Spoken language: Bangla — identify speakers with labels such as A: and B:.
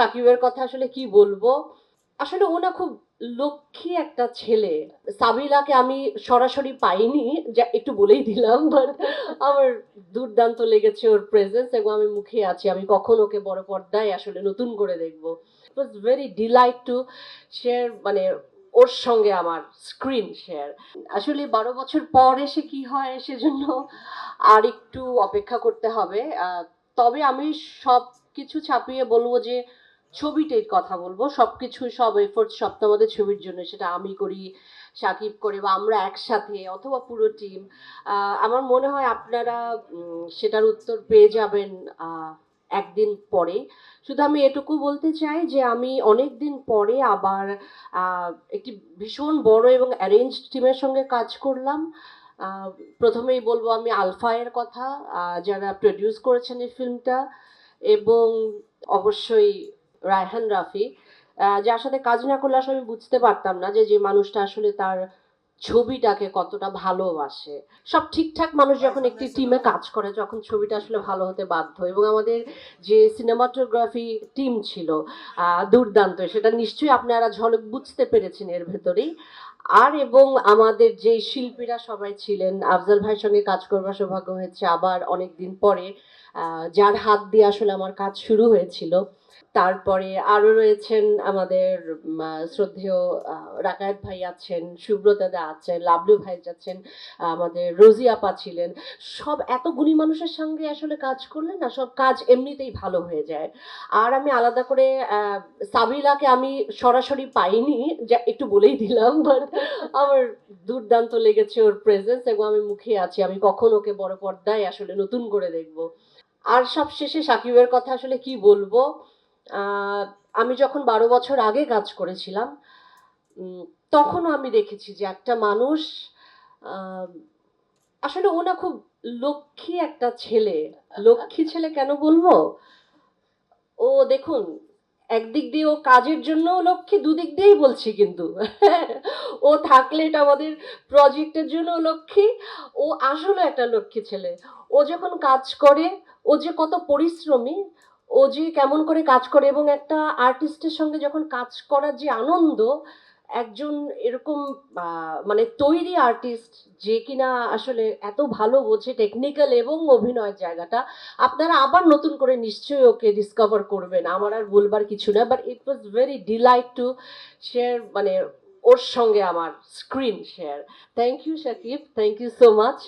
A: সাকিবের কথা আসলে কি বলব? আসলে ওনা খুব লক্ষ্মী একটা ছেলে। সাবিলাকে আমি সরাসরি পাইনি, যা একটু বলেই দিলাম বাট আমার দুর্দান্ত লেগেছে ওর প্রেজেন্স এবং আমি মুখে আছি। আমি কখন ওকে বড় পর্দায় আসলে নতুন করে দেখব। It was very delight to share মানে ওর সঙ্গে আমার স্ক্রিন শেয়ার আসলে বারো বছর পর এসে কি হয় সেজন্য আর একটু অপেক্ষা করতে হবে। তবে আমি সব কিছু ছাপিয়ে বলব যে ছবিটার কথা বলব। সব কিছু সব এফোর্ট সব তো আমাদের ছবির জন্য। সেটা আমি করি, সাকিব করে বা আমরা একসাথে অথবা পুরো টিম আমার মনে হয় আপনারা সেটার উত্তর পেয়ে যাবেন একদিন পরে। শুধু আমি এটুকু বলতে চাই যে আমি অনেক দিন পরে আবার একটি ভীষণ বড় এবং অ্যারেঞ্জ টিমের সঙ্গে কাজ করলাম। প্রথমেই বলব আমি আলফায়ের কথা যারা প্রডিউস করেছেন এই ফিল্মটা এবং অবশ্যই রায়হান রাফি যে যার সাথে কাজ না করলে আসলে আমি বুঝতে পারতাম না যে যে মানুষটা আসলে তার ছবিটাকে কতটা ভালোবাসে। সব ঠিকঠাক মানুষ যখন একটি টিমে কাজ করে যখন ছবিটা আসলে ভালো হতে বাধ্য। এবং আমাদের যে সিনেমাটোগ্রাফি টিম ছিল দুর্দান্ত সেটা নিশ্চয়ই আপনারা ঝলক বুঝতে পেরেছেন এর ভেতরেই। আর এবং আমাদের যে শিল্পীরা সবাই ছিলেন, আফজাল ভাইয়ের সঙ্গে কাজ করবার সৌভাগ্য হয়েছে আবার অনেক দিন পরে যার হাত দিয়ে আসলে আমার কাজ শুরু হয়েছিল। তারপরে আরও রয়েছেন আমাদের শ্রদ্ধেয় রাকায়েত ভাই আছেন, সুব্রতা দা আছেন, লাবলু ভাই আছেন আমাদের রোজি আপা ছিলেন। সব এত গুণী মানুষের সঙ্গে আসলে কাজ করলে না সব কাজ এমনিতেই ভালো হয়ে যায়। আর আমি আলাদা করে সাবিলাকে আমি সরাসরি পাইনি, যা একটু বলেই দিলাম বাট আমার দুর্দান্ত লেগেছে ওর প্রেজেন্স এবং আমি মুখে আছি। আমি কখন ওকে বড় পর্দায় আসলে নতুন করে দেখব। আর সব শেষে সাকিবের কথা আসলে কি বলব? আমি যখন বারো বছর আগে কাজ করেছিলাম তখনও আমি দেখেছি যে একটা মানুষ আসলে ওনা খুব লক্ষ্মী একটা ছেলে। লক্ষ্মী ছেলে কেন বলব? ও দেখুন, একদিক দিয়ে ও কাজের জন্য লক্ষ্মী, দুদিক দিয়েই বলছি কিন্তু। ও থাকলে এটা আমাদের প্রজেক্টের জন্য লক্ষ্মী, ও আসলে একটা লক্ষ্মী ছেলে। ও যখন কাজ করে, ও যে কত পরিশ্রমী, ও যে কেমন করে কাজ করে এবং একটা আর্টিস্টের সঙ্গে যখন কাজ করার যে আনন্দ একজন এরকম মানে তৈরি আর্টিস্ট যে কিনা আসলে এত ভালো বোঝে টেকনিক্যাল এবং অভিনয়ের জায়গাটা, আপনারা আবার নতুন করে নিশ্চয়ই ওকে ডিসকভার করবেন। আমার আর বলবার কিছু না but it was very delight to share মানে ওর সঙ্গে আমার screen share thank you Shakib thank you so much